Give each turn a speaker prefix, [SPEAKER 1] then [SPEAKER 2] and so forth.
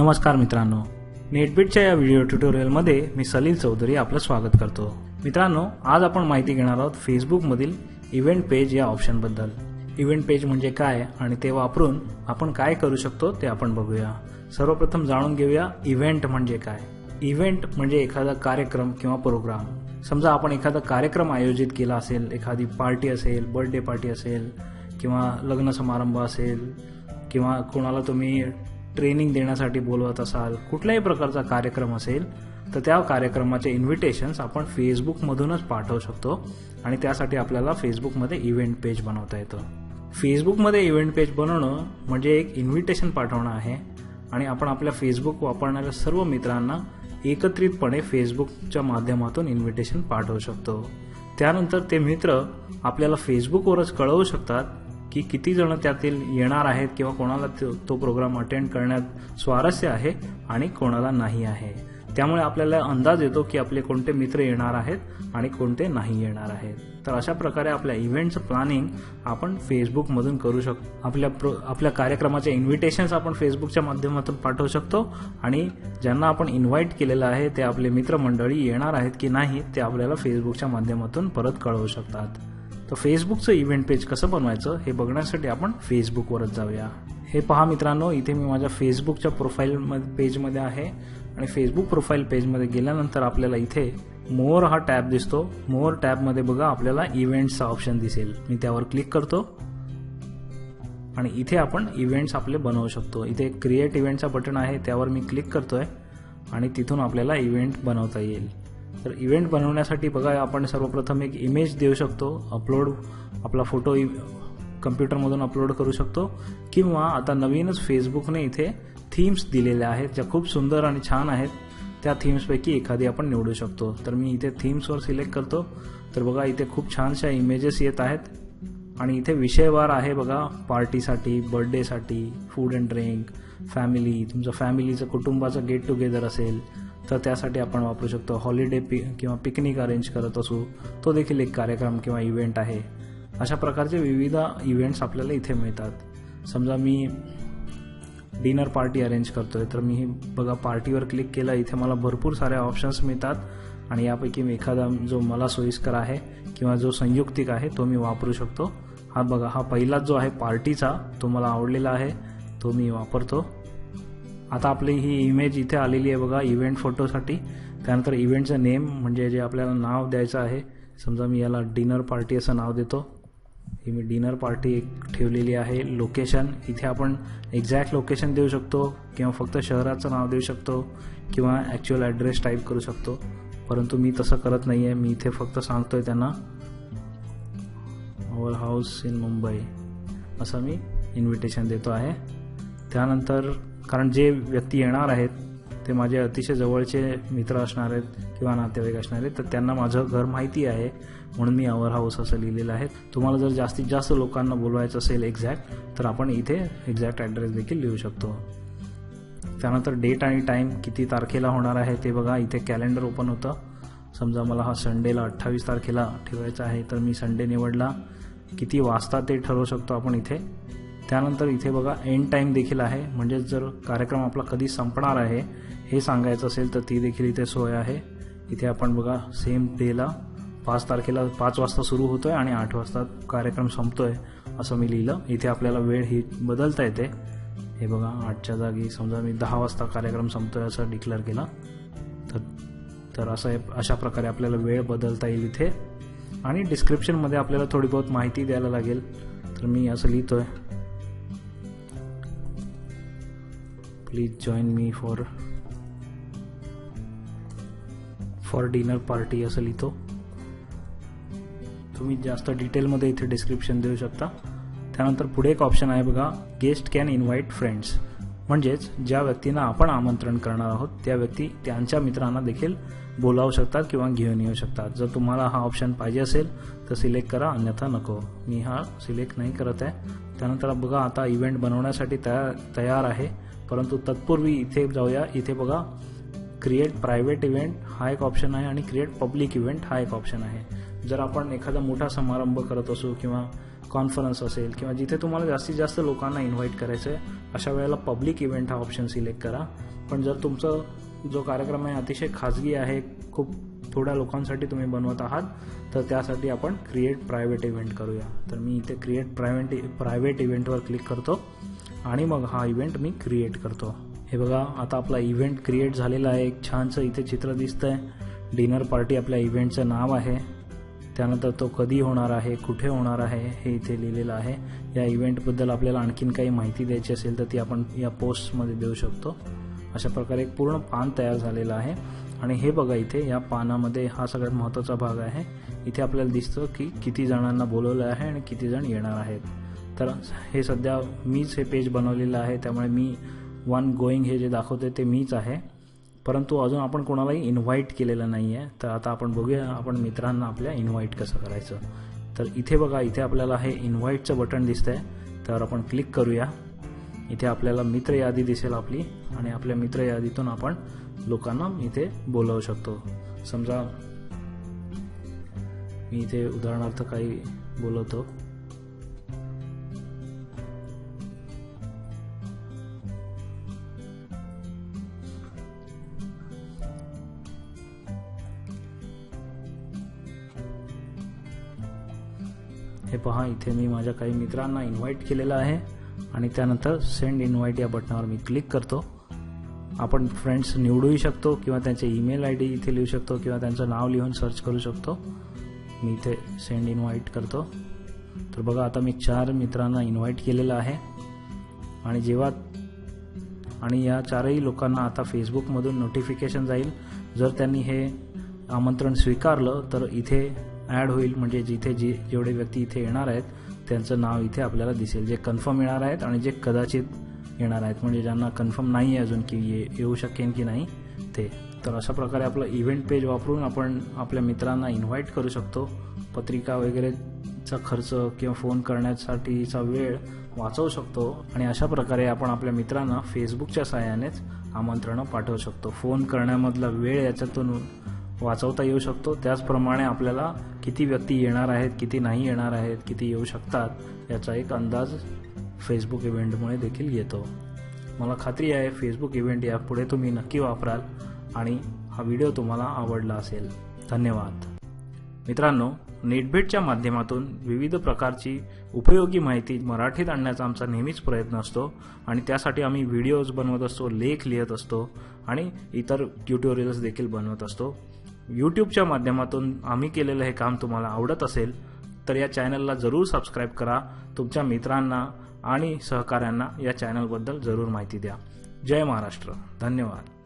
[SPEAKER 1] नमस्कार मित्रांनो. नेटबिटच्या या व्हिडिओ ट्युटोरियलमध्ये मी सलील चौधरी आपलं स्वागत करतो. मित्रांनो आज आपण माहिती घेणार आहोत फेसबुकमधील इव्हेंट पेज या ऑप्शनबद्दल इव्हेंट पेज म्हणजे काय आणि ते वापरून आपण काय करू शकतो ते आपण बघूया. सर्वप्रथम जाणून घेऊया इव्हेंट म्हणजे काय. इव्हेंट म्हणजे एखादा कार्यक्रम किंवा प्रोग्राम समजा आपण एखादा कार्यक्रम आयोजित केला असेल एखादी पार्टी असेल बर्थडे पार्टी असेल किंवा लग्न समारंभ असेल किंवा कोणाला तुम्ही ट्रेनिंग देण्यासाठी बोलवत असाल कुठल्याही प्रकारचा कार्यक्रम असेल तर त्या कार्यक्रमाचे इन्व्हिटेशन्स आपण फेसबुकमधूनच पाठवू शकतो आणि त्यासाठी आपल्याला फेसबुकमध्ये इव्हेंट पेज बनवता येतं. फेसबुकमध्ये इव्हेंट पेज बनवणं म्हणजे एक इन्व्हिटेशन पाठवणं आहे आणि आपण आपल्या फेसबुक वापरणाऱ्या सर्व मित्रांना एकत्रितपणे फेसबुकच्या माध्यमातून इन्व्हिटेशन पाठवू शकतो. त्यानंतर ते मित्र आपल्याला फेसबुकवरच कळवू शकतात की किती जण त्यातील येणार आहेत किंवा कोणाला तो प्रोग्राम अटेंड करण्यात स्वारस्य आहे आणि कोणाला नाही आहे. त्यामुळे आपल्याला अंदाज येतो की आपले कोणते मित्र येणार आहेत आणि कोणते नाही येणार आहेत. तर अशा प्रकारे आपल्या इव्हेंटचं प्लॅनिंग आपण फेसबुकमधून करू शकतो आपल्या प्र आपल्या कार्यक्रमाचे इन्व्हिटेशन्स आपण फेसबुकच्या माध्यमातून पाठवू शकतो आणि ज्यांना आपण इन्व्हाइट केलेलं आहे ते आपले मित्रमंडळी येणार आहेत की नाही ते आपल्याला फेसबुकच्या माध्यमातून परत कळवू शकतात. तर फेसबुकचं इव्हेंट पेज कसं बनवायचं हे बघण्यासाठी आपण फेसबुकवरच जाऊया. हे पहा मित्रांनो इथे मी माझ्या फेसबुकच्या प्रोफाईल पेजमध्ये आहे आणि फेसबुक प्रोफाईल पेजमध्ये गेल्यानंतर आपल्याला इथे मोर हा टॅब दिसतो. मोर टॅबमध्ये बघा आपल्याला इव्हेंट्सचा ऑप्शन दिसेल. मी त्यावर क्लिक करतो. आणि इथे आपण इव्हेंट्स आपले बनवू शकतो. इथे क्रिएट इव्हेंटचा बटन आहे त्यावर मी क्लिक करतोय आणि तिथून आपल्याला इव्हेंट बनवता येईल. तर इव्हेंट बनवण्यासाठी बघा आपण सर्वप्रथम एक इमेज देऊ शकतो अपलोड आपला फोटो कम्प्युटरमधून अपलोड करू शकतो. किंवा आता नवीनच फेसबुकने इथे थीम्स दिलेल्या आहेत ज्या खूप सुंदर आणि छान आहेत. त्या थीम्सपैकी एखादी आपण निवडू शकतो. तर मी इथे थीम्सवर सिलेक्ट करतो. तर बघा इथे खूप छानशा इमेजेस येत आहेत. आणि इथे विषयवार आहे बघा पार्टीसाठी बर्थडेसाठी फूड अँड ड्रिंक फॅमिली तुमचं फॅमिलीचं कुटुंबाचं गेट टुगेदर असेल तर त्यासाठी आपण वापरू शकतो हॉलिडे पि किंवा पिकनिक अरेंज करत असू. तो देखील एक कार्यक्रम किंवा इव्हेंट आहे. अशा प्रकारचे विविध इव्हेंट्स आपल्याला इथे मिळतात. समजा मी डिनर पार्टी अरेंज करतोय तर मी बघा पार्टीवर क्लिक केलं इथे मला भरपूर साऱ्या ऑप्शन्स मिळतात. आणि यापैकी मी एखादा जो मला सोयीस्कर आहे किंवा जो संयुक्तिक आहे तो मी वापरू शकतो. हा बघा हा पहिलाच जो आहे पार्टीचा तो मला आवडलेला आहे तो मी वापरतो. आता आपली ही इमेज इथे आलेली आहे बघा इव्हेंट फोटोसाठी त्यानंतर इव्हेंटचं नेम म्हणजे जे आपल्याला नाव द्यायचं आहे. समजा मी याला डिनर पार्टी असं नाव देतो. ही मी डिनर पार्टी एक ठेवलेली आहे. लोकेशन इथे आपण एक्झॅक्ट लोकेशन देऊ शकतो किंवा फक्त शहराचं नाव देऊ शकतो किंवा ॲक्च्युअल ॲड्रेस टाईप करू शकतो. परंतु मी तसं करत नाही आहे मी इथे फक्त सांगतो आहे त्यांना अवर हाऊस इन मुंबई असं मी इन्व्हिटेशन देतो आहे. त्यानंतर कारण जे व्यक्ती येणार आहेत ते माझे अतिशय जवळचे मित्र असणार आहेत किंवा नातेवाईक असणार आहेत तर त्यांना माझं घर माहिती आहे म्हणून मी अवर हाऊस असं लिहिलेलं आहे. तुम्हाला जर जास्तीत जास्त लोकांना बोलवायचं असेल एक्झॅक्ट तर आपण इथे एक्झॅक्ट ॲड्रेस देखील लिहू शकतो. त्यानंतर डेट आणि टाईम किती तारखेला होणार आहे ते बघा. इथे कॅलेंडर ओपन होतं. समजा मला हा संडेला अठ्ठावीस तारखेला ठेवायचा आहे तर मी संडे निवडला. किती वाजता ते ठरवू शकतो आपण इथे? त्यानंतर इथे बघा एंड टाईम देखील आहे. म्हणजेच जर कार्यक्रम आपला कधी संपणार आहे हे सांगायचं असेल तर ती देखील इथे सोय आहे. इथे आपण बघा सेम डेला पाच तारखेला पाच वाजता सुरू होतो आहे आणि आठ वाजता कार्यक्रम संपतो आहे असं मी लिहिलं. इथे आपल्याला वेळ ही बदलता येते. हे बघा आठच्या जागी समजा मी दहा वाजता कार्यक्रम संपतो आहे असं डिक्लेअर केला. तर तर असं अशा प्रकारे आपल्याला वेळ बदलता येईल इथे. आणि डिस्क्रिप्शनमध्ये आपल्याला थोडी बहुत माहिती द्यायला लागेल. तर मी असं लिहितो आहे please join me for for dinner party असं लिहितो. तुम्ही जास्त डिटेलमध्ये इथे डिस्क्रिप्शन देऊ शकता. त्यानंतर पुढे एक ऑप्शन आहे बघा गेस्ट कॅन इन्व्हाइट फ्रेंड्स म्हणजेच ज्या व्यक्तींना आपण आमंत्रण करणार आहोत त्या व्यक्ती त्यांच्या मित्रांना देखील बोलावू शकतात किंवा घेऊन येऊ शकतात. जर तुम्हाला हा ऑप्शन पाहिजे असेल तर सिलेक्ट करा अन्यथा नको. मी हा सिलेक्ट नाही करत आहे. त्यानंतर बघा आता इव्हेंट बनवण्यासाठी तयार तयार आहे. परंतु तत्पूर्वी इथे जाऊया. इथे बघा क्रिएट प्रायव्हेट इव्हेंट हा एक ऑप्शन आहे आणि क्रिएट पब्लिक इव्हेंट हा एक ऑप्शन आहे. जर आपण एखादा मोठा समारंभ करत असू किंवा कॉन्फरन्स असेल किंवा जिथे तुम्हाला जास्तीत जास्त लोकांना इन्व्हाइट करायचं आहे अशा वेळेला पब्लिक इव्हेंट हा ऑप्शन सिलेक्ट करा. पण जर तुमचं जो कार्यक्रम आहे अतिशय खाजगी आहे खूप थोड्या लोकांसाठी तुम्ही बनवत आहात तर त्यासाठी आपण क्रिएट प्रायव्हेट इव्हेंट करूया. तर मी इथे क्रिएट प्रायव्हेट प्रायव्हेट इव्हेंटवर क्लिक करतो. आणि मग हा इव्हेंट मी क्रिएट करतो. हे बघा आता आपला इव्हेंट क्रिएट झालेला आहे. एक छानसं इथे चित्र दिसतंय. डिनर पार्टी आपल्या इव्हेंटचं नाव आहे. त्यानंतर तो कधी होणार आहे कुठे होणार आहे हे इथे लिहिलेलं आहे. या इव्हेंटबद्दल आपल्याला आणखीन काही माहिती द्यायची असेल तर ती आपण या पोस्टमध्ये देऊ शकतो. अशा प्रकारे एक पूर्ण पान तयार झालेलं आहे. आणि हे बघा इथे या पानामध्ये हा सगळ्यात महत्त्वाचा भाग आहे. इथे आपल्याला दिसतं की किती जणांना बोलवलं आहे आणि किती जण येणार आहेत. तर हे सध्या मीच हे पेज बनवलेलं आहे त्यामुळे मी वन गोईंग हे जे दाखवते ते मीच आहे. परंतु अजून आपण कोणालाही इन्व्हाइट केलेलं नाही आहे तर आता आपण बघूया आपण मित्रांना आपल्या इन्व्हाइट कसं करायचं. तर इथे बघा इथे आपल्याला हे इन्व्हाइटचं बटन आहे तर आपण क्लिक करूया. इथे आपल्याला मित्र यादी दिसेल आपली आणि आपल्या मित्र यादीतून आपण लोकांना इथे बोलवू शकतो. समजा मी इथे उदाहरणार्थ काही बोलवतो. हे पहा इथे मी माझ्या काही मित्रांना इन्व्हाइट केलेलं आहे. आणि त्यानंतर सेंड इन्व्हाइट या बटनावर मी क्लिक करतो. आपण फ्रेंड्स निवडूही शकतो किंवा त्यांचे ईमेल आय डी इथे लिहू शकतो किंवा त्यांचं नाव लिहून सर्च करू शकतो. मी इथे सेंड इन्व्हाइट करतो. तर बघा आता मी चार मित्रांना इन्व्हाइट केलेलं आहे. आणि जेव्हा आणि या चारही लोकांना आता फेसबुकमधून नोटिफिकेशन जाईल. जर त्यांनी हे आमंत्रण स्वीकारलं तर इथे ॲड होईल म्हणजे जिथे जे जेवढे व्यक्ती इथे येणार आहेत त्यांचं नाव इथे आपल्याला दिसेल. जे कन्फर्म येणार आहेत आणि जे कदाचित येणार आहेत म्हणजे ज्यांना कन्फर्म नाही आहे अजून की ये येऊ शकेन की नाही ते. तर अशा प्रकारे आपलं इव्हेंट पेज वापरून आपण आपल्या मित्रांना इन्व्हाइट करू शकतो. पत्रिका वगैरेचा खर्च किंवा फोन करण्यासाठीचा वेळ वाचवू शकतो आणि अशा प्रकारे आपण आपल्या मित्रांना फेसबुकच्या सहाय्यानेच आमंत्रणं पाठवू शकतो. फोन करण्यामधला वेळ याच्यातून वाचवता येऊ शकतो. त्याचप्रमाणे आपल्याला किती व्यक्ती येणार आहेत किती नाही येणार आहेत किती येऊ शकतात याचा एक अंदाज फेसबुक इव्हेंटमुळे देखील येतो. मला खात्री आहे फेसबुक इव्हेंट यापुढे तुम्ही नक्की वापराल आणि हा व्हिडिओ तुम्हाला आवडला असेल. धन्यवाद. मित्रांनो नेटभेटच्या माध्यमातून विविध प्रकारची उपयोगी माहिती मराठीत आणण्याचा आमचा नेहमीच प्रयत्न असतो आणि त्यासाठी आम्ही व्हिडिओज बनवत असतो लेख लिहित असतो आणि इतर ट्युटोरियल्स देखील बनवत असतो. यूट्यूबच्या माध्यमातून आम्ही केलेलं हे काम तुम्हाला आवडत असेल तर या चॅनलला जरूर सबस्क्राईब करा. तुमच्या मित्रांना आणि सहकाऱ्यांना या चॅनलबद्दल जरूर माहिती द्या. जय महाराष्ट्र. धन्यवाद.